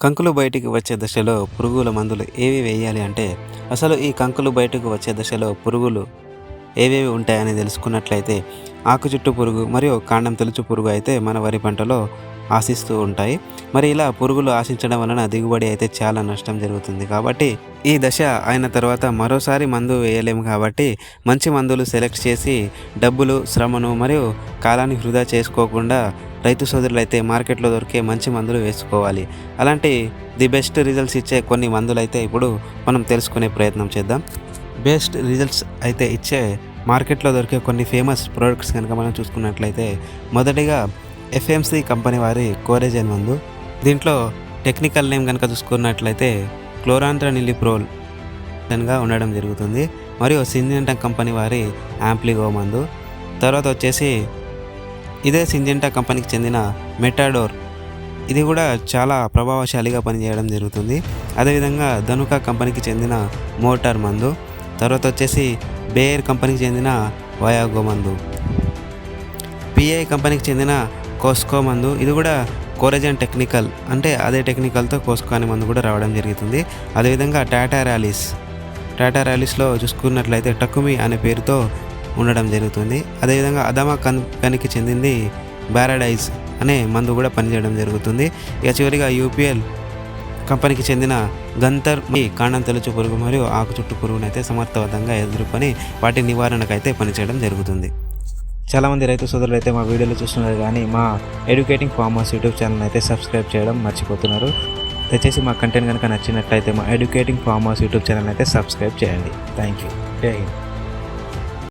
కంకులు బయటికి వచ్చే దశలో పురుగుల మందులు ఏవి వేయాలి అంటే అసలు ఈ కంకులు బయటకు వచ్చే దశలో పురుగులు ఏవేవి ఉంటాయని తెలుసుకున్నట్లయితే ఆకు చుట్టు పురుగు మరియు కాండం తొలుచు పురుగు అయితే మన వరి పంటలో ఆశిస్తూ ఉంటాయి. మరి ఇలా పురుగులు ఆశించడం వలన దిగుబడి అయితే చాలా నష్టం జరుగుతుంది. కాబట్టి ఈ దశ అయిన తర్వాత మరోసారి మందు వేయలేము కాబట్టి మంచి మందులు సెలెక్ట్ చేసి డబ్బులు శ్రమను మరియు కాలాన్ని వృధా చేసుకోకుండా రైతు సోదరులు అయితే మార్కెట్లో దొరికే మంచి మందులు వేసుకోవాలి. అలాంటి ది బెస్ట్ రిజల్ట్స్ ఇచ్చే కొన్ని మందులు అయితే ఇప్పుడు మనం తెలుసుకునే ప్రయత్నం చేద్దాం. బెస్ట్ రిజల్ట్స్ అయితే ఇచ్చే మార్కెట్లో దొరికే కొన్ని ఫేమస్ ప్రోడక్ట్స్ కనుక మనం చూసుకున్నట్లయితే మొదటిగా ఎఫ్ఎంసి కంపెనీ వారి కోరేజన్ మందు. దీంట్లో టెక్నికల్ నేమ్ కనుక చూసుకున్నట్లయితే క్లోరాంట్రనిలిప్రోల్గా ఉండడం జరుగుతుంది. మరియు సింజెంటా కంపెనీ వారి యాంప్లిగో మందు. తర్వాత వచ్చేసి ఇదే సింజెంటా కంపెనీకి చెందిన మెటాడోర్. ఇది కూడా చాలా ప్రభావశాలిగా పనిచేయడం జరుగుతుంది. అదేవిధంగా ధనుక కంపెనీకి చెందిన మోటార్ మందు తర్వాత వచ్చేసి బేయర్ కంపెనీకి చెందిన వయాగో మందు. పిఐ కంపెనీకి చెందిన కోస్కో మందు ఇది కూడా కోరజన్ టెక్నికల్ అంటే అదే టెక్నికల్తో కోస్కో అనే మందు కూడా రావడం జరుగుతుంది. అదేవిధంగా టాటా ర్యాలీస్ టాటా ర్యాలీస్లో చూసుకున్నట్లయితే టక్కుమి అనే పేరుతో ఉండడం జరుగుతుంది. అదేవిధంగా అదమా కంపెనీకి చెందింది బ్యారడైజ్ అనే మందు కూడా పనిచేయడం జరుగుతుంది. ఇక చివరిగా యూపీఎల్ కంపెనీకి చెందిన గంతర్ మీ కాండం తెలుచు పురుగు మరియు ఆకు చుట్టు పురుగునైతే సమర్థవంతంగా ఎదుర్కొని వాటి నివారణకైతే పనిచేయడం జరుగుతుంది. చాలామంది రైతు సోదరులు అయితే మా వీడియోలు చూస్తున్నారు కానీ మా ఎడ్యుకేటింగ్ ఫార్మర్స్ యూట్యూబ్ ఛానల్ అయితే సబ్స్క్రైబ్ చేయడం మర్చిపోతున్నారు. దయచేసి మా కంటెంట్ కనుక నచ్చినట్లయితే మా ఎడ్యుకేటింగ్ ఫార్మర్స్ యూట్యూబ్ ఛానల్ అయితే సబ్స్క్రైబ్ చేయండి. Thank you Jai Hind